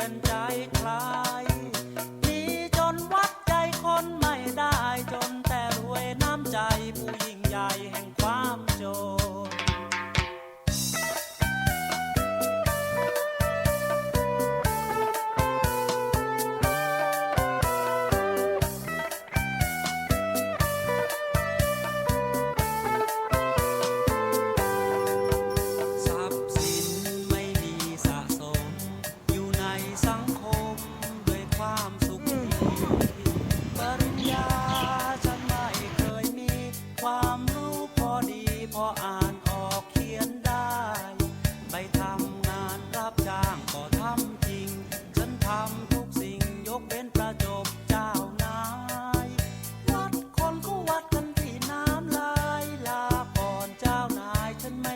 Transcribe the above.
ยนใจคลายหนีจนวัดใจคนไม่ได้จนแต่รวยน้ำใจผู้ยิ่งใหญ่แห่งความจน พออ่านออกเขียนได้ ไปทำงานรับจ้างก็ทำจริง ฉันทำทุกสิ่งยกเป็นประจบเจ้านาย วัดคนก็วัดกันที่น้ำลายลาก่อนเจ้านายฉันไม่